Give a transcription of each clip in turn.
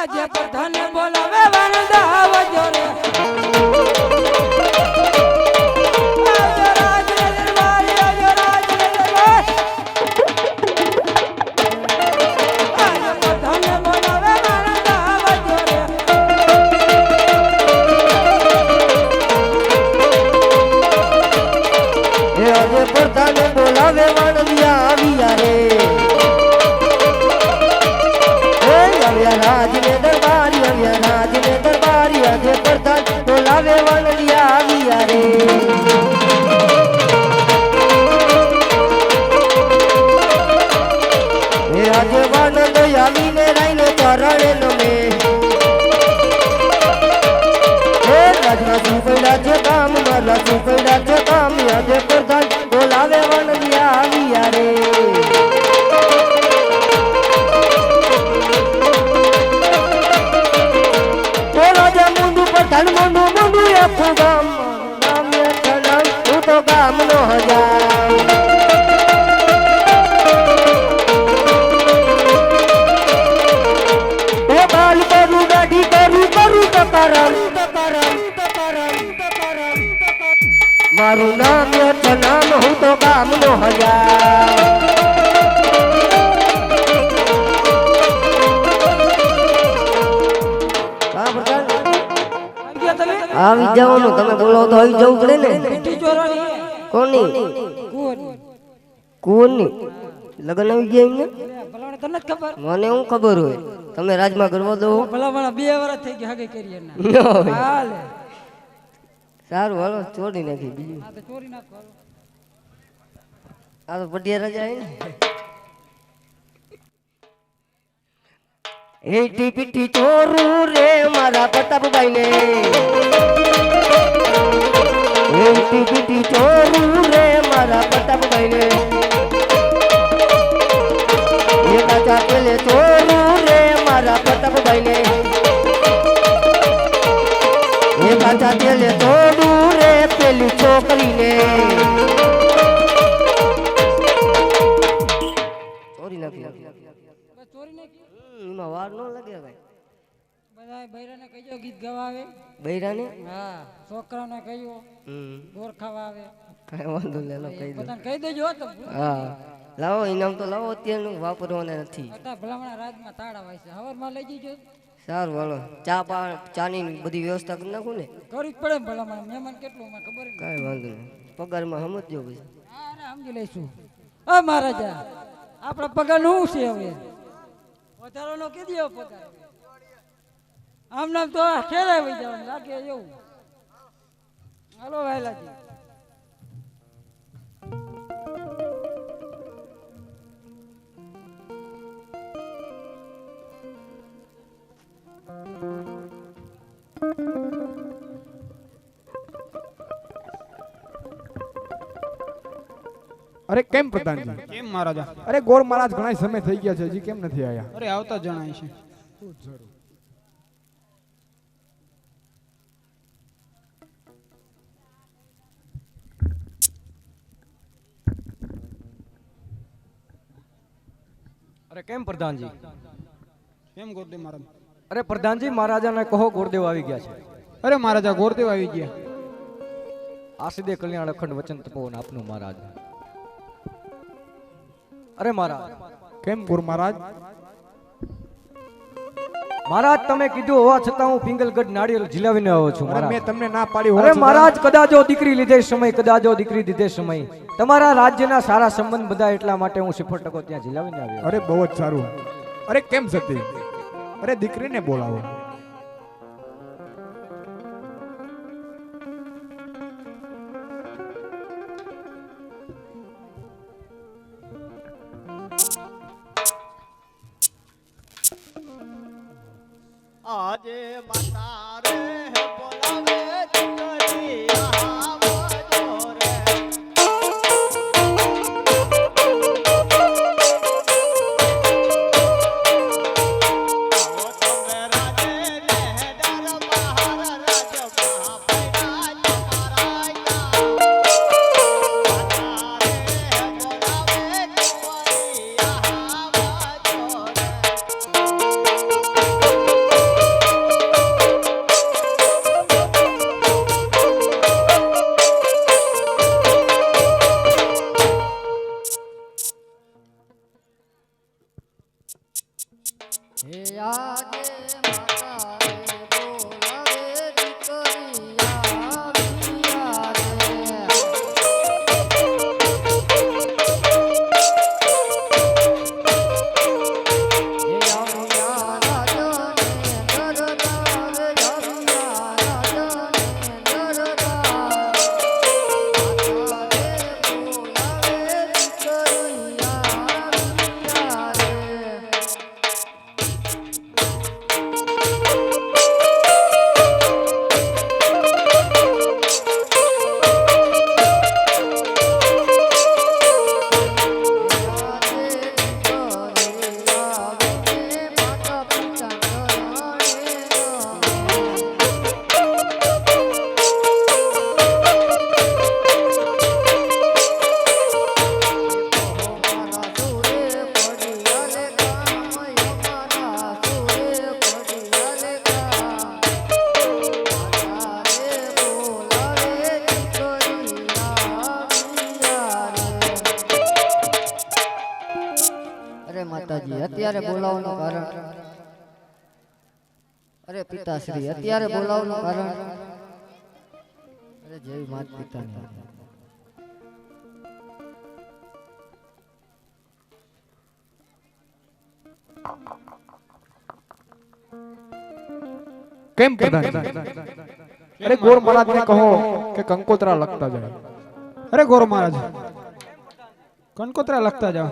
આજે પ્રધાન બોલાવે વરદા આવજો ગામનો હજાર. એ બાલ મારું નામ નામ હું તો ગામનો હજાર. આવી જવાનું તમે બોલો તો આવી જવું પડે ને? કોની. કોની? લગ્ન આવી ગયા એમને તને જ ખબર મને હું ખબર હોય. તમે રાજમાં કરવા દો. ભલા ભલા બે વર્ષ થઈ ગયા હગે કરી સારું હાલો છોડી નાખી બીજું. આ તો ચોરી નાખો આ તો પટિયા રાજા આવી ને હેઠી પીઠી ચોરું રે મારા પ્રતાપભાઈ ને હેઠી પીઠી ચોરું રે મારા પ્રતાપભાઈ ને ચોરું બૈરાને કહીજો ગીત ગવાવે? બૈરાને? હા છોકરાને કહ્યું હમ. વાવે કઈ આવે કાંઈ વાંધો નહીં લો કહી દો. કહી દેજો તો હા. લાવો ઇનામ તો લાવો અત્યારનું વાપરવાને નથી. અત્યારે ભલામણા રાજમાં તાળા વાય છે. હવારમાં લઈ જજો. સારું હાલો. ચા પા ચાની બધી વ્યવસ્થા કરી નાખું ને? કરવી જ પડે ભલામણા. મહેમાન કેટલું મને ખબર કાંઈ વાંધો નહીં. પગારમાં સમજજો પછી. હા સમજી લઈશું. અ મહારાજા આપણા પગારનું છે હવે? વધારાનો કીધી પગાર. આમ નામ તો ખેલે વહી જવાનું લાગે એવું. હાલો વાયલાજી. અરે કેમ પ્રધાનજી? કેમ મહારાજા? અરે ગોર મહારાજ ઘણા સમય થઈ ગયા છે હજી કેમ નથી આવ્યા અરે આવતા જણાય છે. અરે કેમ પ્રધાનજી? કેમ ગોરદેવ મહારાજ? અરે પ્રધાનજી મહારાજાને કહો ગુરુદેવ આવી ગયા છે. અરે મહારાજા ગોરદેવ આવી ગયા. આશીદે કલ્યાણ અખંડ વચન તપોવન આપનું મહારાજ. અરે મહારાજ. કેમ ગુરુ મહારાજ? મહારાજ તમે કીધું હોવા છતાં હું પિંગલગઢ નાળિયેર જીલાવીને આવ્યો છું મેં તમને ના પાડી અરે મહારાજ કદાચો દીકરી લીધે સમય કદાચો દીકરી દીધે સમય. તમારા રાજ્યના સારા સંબંધ બધા એટલા માટે હું સિફર ટકો ત્યાં જીલાવીને આવ્યો. અરે બહુ જ સારું. અરે કેમ જતી? અરે દીકરીને બોલાવો. આજે માતા અરે પિતાશ્રી અત્યારે બોલાવવાનું કારણ અરે જેવી માત પિતાની કેમ પ્રધાન અરે ગોર મહારાજ ને કહો કે કંકોત્રા લખતા જાય અરે ગોર મહારાજ કંકોત્રા લખતા જાઓ.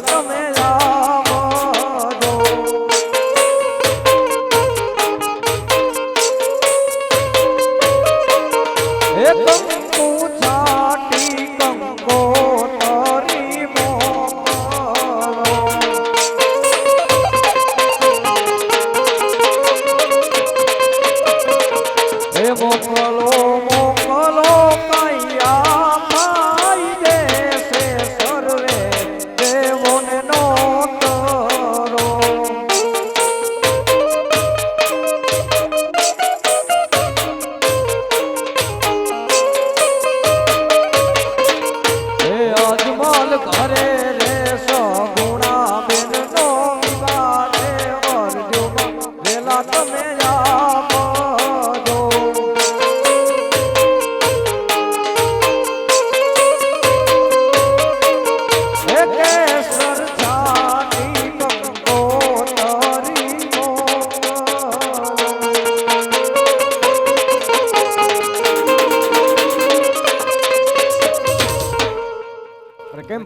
তুমি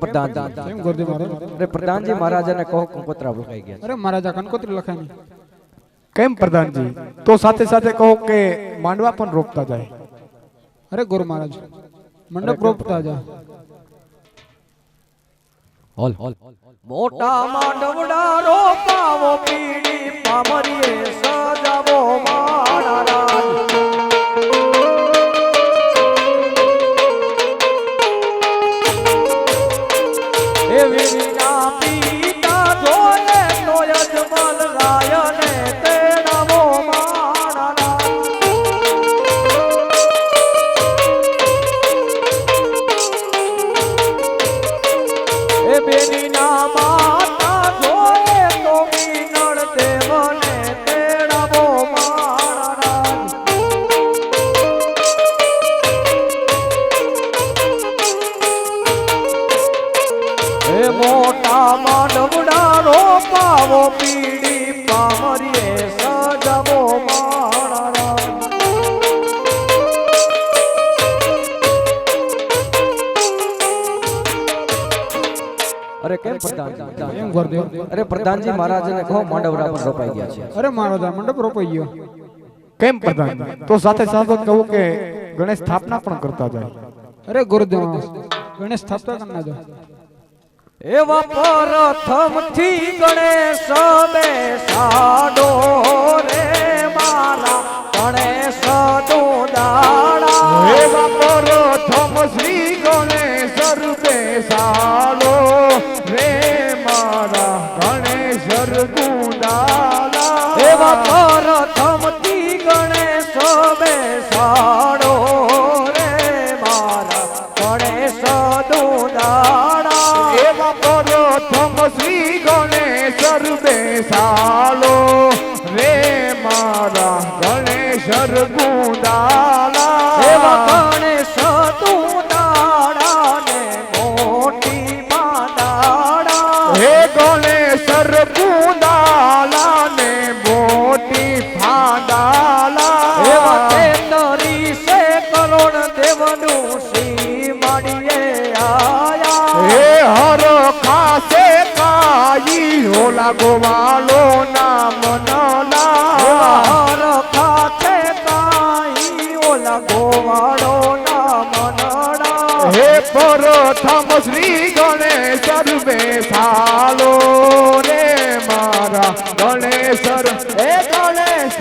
અરે કેમ પ્રધાન કેમ ગુરુદેવ મહારાજ અરે પ્રધાનજી મહારાજાને કહો કંકોત્રા લખાઈ ગયા અરે મહારાજા કનકોત્રી લખાય નહીં કેમ પ્રધાનજી તો સાથે સાથે કહો કે માંડવા પણ રોપતા જાય અરે ગોર મહારાજ મંડપ રોપતા જા હોલ હોલ મોટા માંડવડા રોપાવો પીડી પામરીએ મોટા માંડવડા રો પાવો પીડી પામરીએ સજવો કેમ અરે પ્રધાનજી મહારાજને કેમ તો સાથે સાથે કહું કે ગણેશ સ્થાપના પણ કરતા જાય. અરે ગુરુદેવ ગણેશ સ્થાપના એવા પ્રથમથી ગણેશ બેસાડો ગણેશ કાઈ ગોવાળો ના મનડા હે પ્રથમ શ્રી ગણેશ રૂપે સાલો રે મારા ગણેશ હે ગણેશ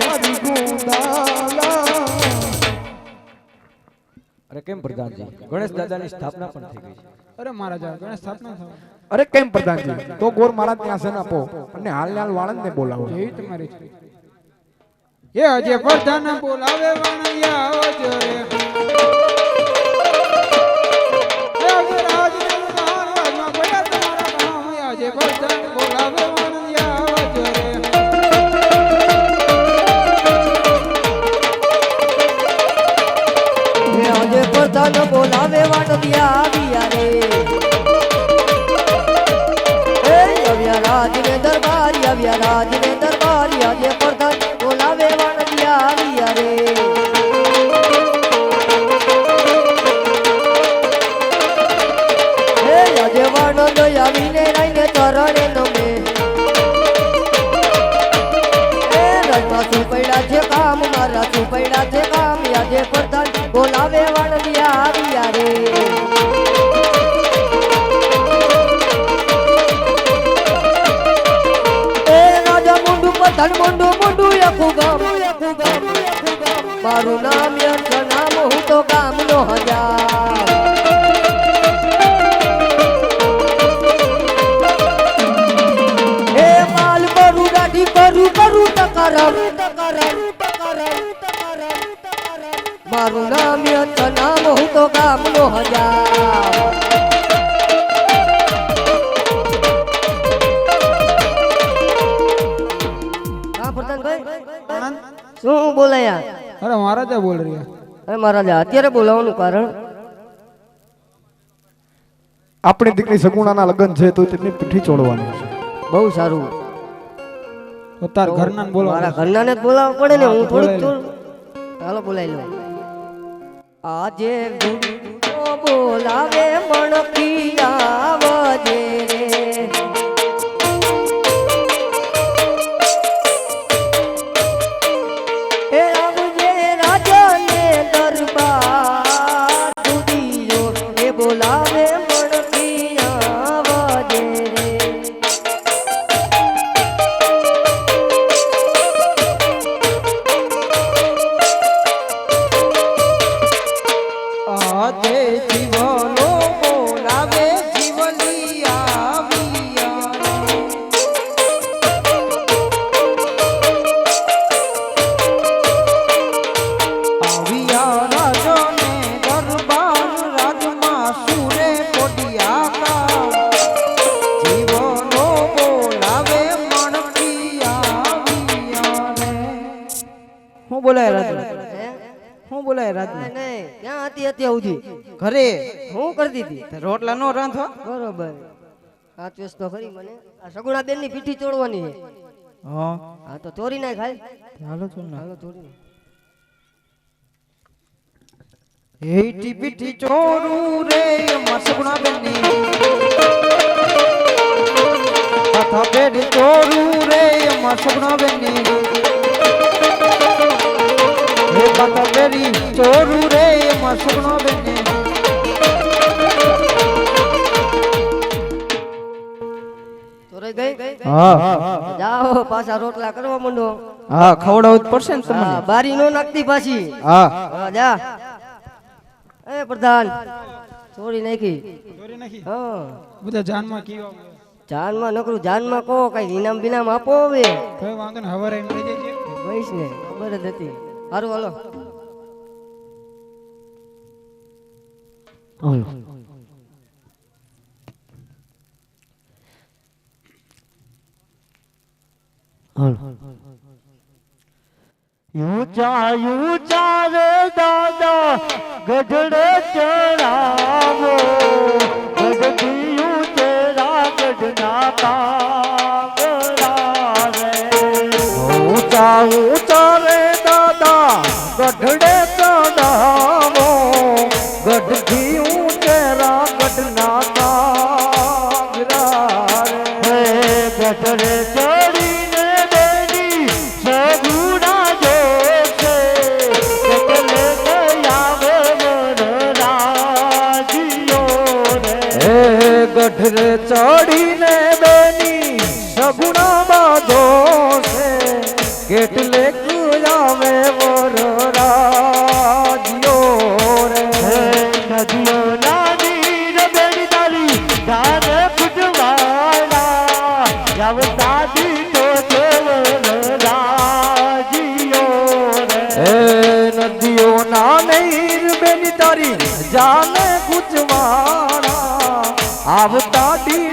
અરે કેમ પ્રધાનજી? ગણેશ દાદાની સ્થાપના પણ થઈ ગઈ અરે મહારાજા ગણેશ સ્થાપના અરે કેમ પ્રધાનજી? તો ગોર મહારાજ ત્યાં છે આપો. અને હાલ હાલ વાળંદ ને બોલાવો. જેવી તમારી એ અજે પ્રધાન બોલાવે વણિયા આવજો રે ગામનો હજાર. હે માલ બરુ રાઢી બરુ બરુ ટકરમ ટકરમ ટકરમ ટકરમ ટકરમ મારું નામ યંત નામ હું તો ગામનો હજાર. શું બોલાયા? અરે મહારાજા બોલ રહ્યા. અરે મહારાજા અત્યારે બોલાવવાનું કારણ? આપણી દીકરી સગુણાના લગ્ન છે તો તેની પીઠી ચોડવાની છે. બહુ સારું. તો તાર ઘરના બોલો મારા ઘરનાને જ બોલાવવા પડે ને હું થોડુંક થોડું ચાલો બોલાવી લો. આજે બોલાવે મણકી આજે જીવનો બોલાવે. કરી દીધી. રોટલા નો રાંધો? બરોબર. સાચવેશ તો ખરી મને. આ સગુણા બેનની પીઠી તોડવાની છે. હા. હા તો ચોરી ના ખાય હાલો ચોર ના. હાલો ચોરી હેટી પીઠી ચોરું રે મસગુણા બેનની કથા બેડ ચોરું રે મસગુણા બેનની કથા બેડી ચોરું રે મસગુણા બેનની રહી ગઈ? હા. જાઓ પાછા રોટલા કરવા માંડો. હા ખવડાવવું જ પડશે ને તમને. બારી નો નાખતી પાછી. હા. જા. એ પ્રધાન ચોરી નાખી. ચોરી નાખી? હા. બધા જાનમાં કીવા જાનમાં નકરું જાનમાં કહો કઈ ઇનામ બિનામ આપો હવે. કઈ વાંધો ને હવારે એમ લઈ જજે બઈશ ને ખબર જ હતી. સારું હાલો. ઊંચા ઊંચા રે દાદા, ગઢડે ચડાવો ગઢથી ઊંચેરા ગઢના કાગડા રે. ઊંચા ઊંચા રે દાદા, ગઢડે આવતા દી